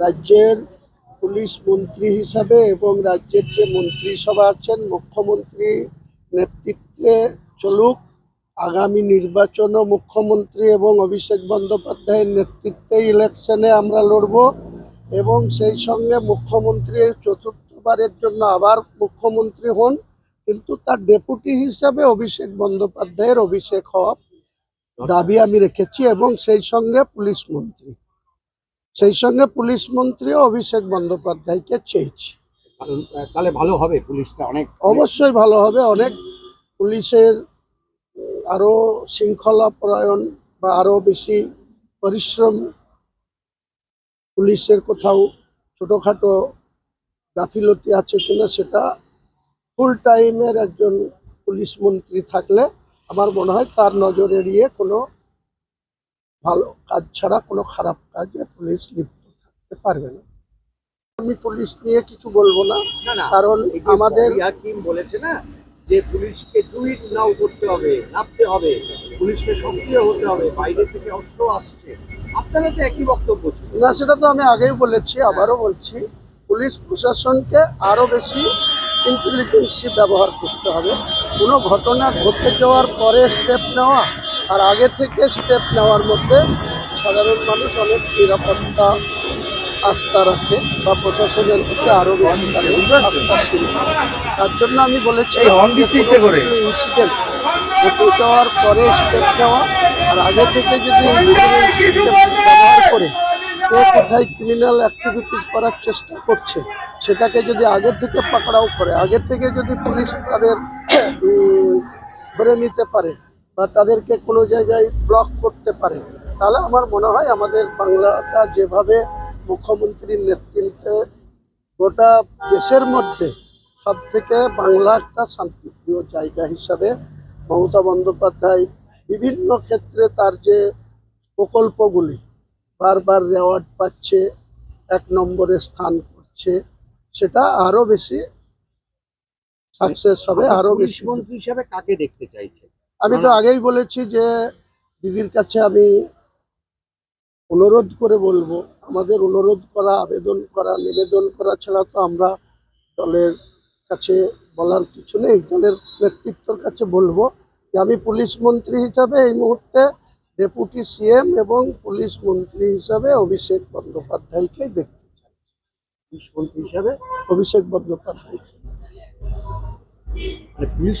রাজ্যের পুলিশ মন্ত্রী হিসাবে এবং রাজ্যের যে মন্ত্রিসভা আছেন, মুখ্যমন্ত্রী নেতৃত্বে চলুক, আগামী নির্বাচনও মুখ্যমন্ত্রী এবং অভিষেক বন্দ্যোপাধ্যায়ের নেতৃত্বে ইলেকশনে আমরা লড়ব এবং সেই সঙ্গে মুখ্যমন্ত্রী চতুর্থবারের জন্য আবার মুখ্যমন্ত্রী হন। কিন্তু তার ডেপুটি হিসাবে অভিষেক বন্দ্যোপাধ্যায়ের অভিষেক হওয়া দাবি আমি রেখেছি এবং সেই সঙ্গে পুলিশ মন্ত্রী। সেই সঙ্গে পুলিশ মন্ত্রীও অভিষেক বন্দ্যোপাধ্যায়কে চেয়েছি। তাহলে ভালো হবে পুলিশটা অনেক। অবশ্যই ভালো হবে অনেক পুলিশের আরও শৃঙ্খলা পরায়ণ বা আরও বেশি পরিশ্রম পুলিশের কোথাও ছোটোখাটো গাফিলতি আছে কিনা সেটা ফুল টাইমের একজন পুলিশ মন্ত্রী থাকলে আমার মনে হয় তার নজর এড়িয়ে কোনো ভালো কাজ ছাড়া কোনো খারাপ কাজে পুলিশ লিপ্ত থাকতে পারবে না। আমি পুলিশ নিয়ে কিছু বলব না কারণ আমাদের হাকিম বলেছে না যে পুলিশকে টুইট নাও করতে হবে নামতে হবে পুলিশকে সক্রিয় হতে হবে বাইরে থেকে অস্ত্র আসছে। আপনারা তো একই বক্তব্য ছিল। না সেটা তো আমি আগেই বলেছি আবারও বলছি পুলিশ প্রশাসনকে আরও বেশি ইন্টেলিজেন্সি ব্যবহার করতে হবে। কোনো ঘটনা ঘটে যাওয়ার পরে স্টেপ নেওয়া আর আগে থেকে স্টেপ নেওয়ার মধ্যে সাধারণ মানুষ অনেক নিরাপত্তা আস্থা রাখে বা প্রশাসনের প্রতি আরও বেশি তাদের আস্থাশীল তার জন্য আমি বলেছি ইনসিডেন্ট ঘটে যাওয়ার পরে স্টেপ নেওয়া আর আগে থেকে যদি ব্যবহার করে কে কোথায় ক্রিমিনাল অ্যাক্টিভিটিস করার চেষ্টা করছে সেটাকে যদি আগে থেকে পাকড়াও করে আগে থেকে যদি পুলিশ তাদের ধরে নিতে পারে বা তাদেরকে কোনো জায়গায় ব্লক করতে পারে তাহলে আমার মনে হয় আমাদের বাংলাটা যেভাবে মুখ্যমন্ত্রীর নেতৃত্বে গোটা দেশের মধ্যে সব থেকে বাংলা একটা শান্তিপ্রিয় জায়গা হিসাবে মমতা বন্দ্যোপাধ্যায় বিভিন্ন ক্ষেত্রে তার যে প্রকল্পগুলি বারবার রেওয়ার্ড পাচ্ছে এক নম্বরে স্থান করছে সেটা আরও বেশি সাকসেস হবে আরও পুলিশ বেশি মন্ত্রী হিসাবে কাকে দেখতে চাইছে আমি তো আগেই বলেছি যে দিদির কাছে আমি অনুরোধ করে বলব আমাদের অনুরোধ করা আবেদন করা নিবেদন করা ছাড়া তো আমরা দলের কাছে বলার কিছু নেই দলের নেতৃত্বের কাছে বলব যে আমি পুলিশ মন্ত্রী হিসাবে এই মুহূর্তে ডেপুটি সিএম এবং পুলিশ মন্ত্রী হিসাবে অভিষেক বন্দ্যোপাধ্যায়কে দেখতে চাই। পুলিশ মন্ত্রী হিসাবে? অভিষেক বন্দ্যোপাধ্যায়। মানে পুলিশ